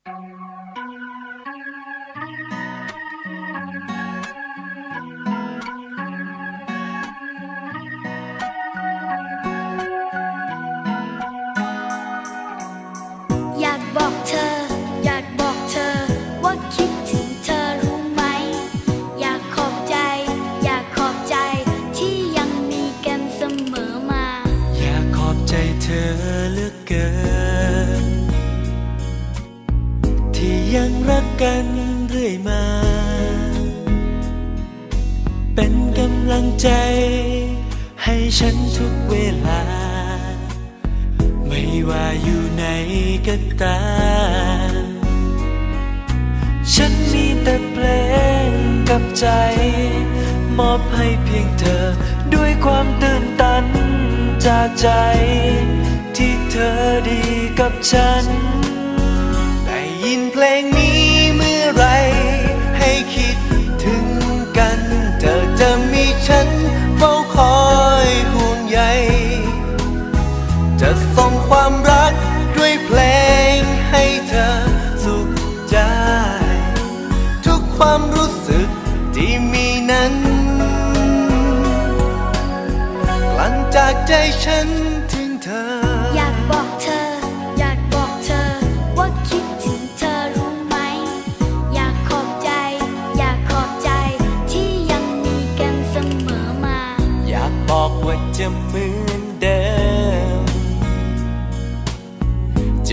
อยากบอกเธอ อยากบอกเธอ ว่าคิดถึงเธอรู้ไหม อยากขอบใจ อยากขอบใจ ที่ยังมีกันเสมอมา อยากขอบใจเธอเหลือกเกิน กันเรื่อยมา เป็นกำลังใจ ให้ฉันทุกเวลา ไม่ว่าอยู่ไหนก็ตามฉันมีแต่เพลงกับใจ มอบให้เพียงเธอด้วยความตื่นตันจากใจ ที่เธอดีกับฉัน ได้ยินเพลงนี้ จะส่งความรักด้วยเพลงให้เธอสุขใจ ทุกความรู้สึกที่มีนั้นกลั่นจากใจฉันถึงเธอ อยากบอกเธอ อยากบอกเธอ ว่าคิดถึงเธอรู้ไหม อยากขอบใจ อยากขอบใจ ที่ยังมีกันเสมอมา อยากบอกว่าจะเหมือนเดิม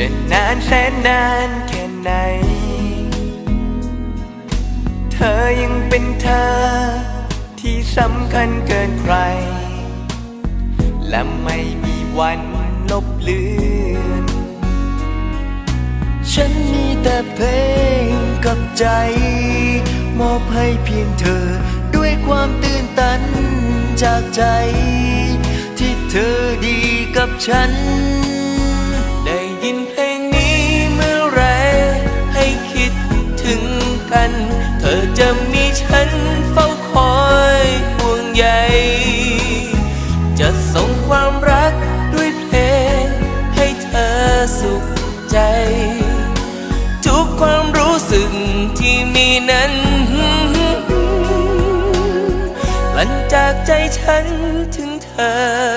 จะนานแสนนานแค่ไหน เธอยังเป็นเธอ ที่สำคัญเกินใคร และไม่มีวันลบเลือน ฉันมีแต่เพลงกับใจ มอบให้เพียงเธอด้วยความตื่นตันจากใจ ที่เธอดีกับฉัน ใจ ทุกความรู้สึกที่มีนั้นหลันจากใจฉันถึงเธอ